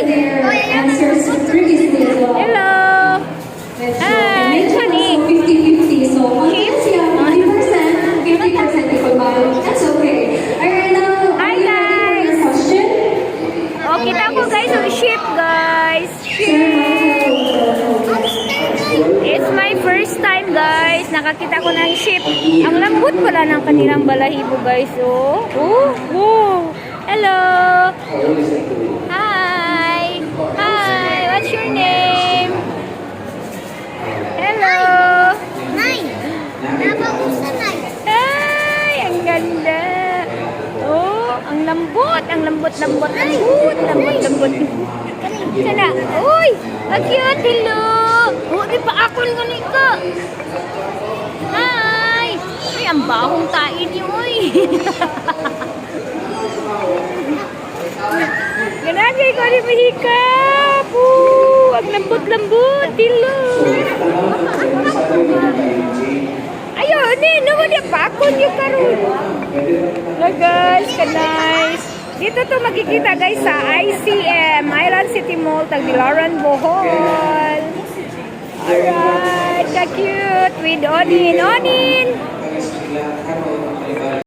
their answers previously as well. Hello! Hi, medyo honey. nasa 50-50. So, confidence yan. 50%, 50% equal value. That's okay. Alright, now, Hi, your guys. question? Oh, kita ko guys ang ship, guys. It's my first time, guys. Nakakita ko ng ship. Ang lambot pala ng kanilang balahibo, guys. Oh, oh, oh. Hello. Ganda. Oh, ang lambot. Ang lambot, lambot, lambot, lambot, lambot. Sana. Uy, ang cute. Hello. Oh, di pa ako nga ni ka. Hi. Ay, ang bahong tain niyo, uy. Ganagay ko ni Mahikap. Oh, ang lambot-lambot. Hello. Ayo, ni, naman niya pa ako niyo karon. Hello guys, ka nice. Dito to makikita guys sa ICM, Island City Mall, Tagbilaran, Bohol. Alright, ka cute with Onin. Onin!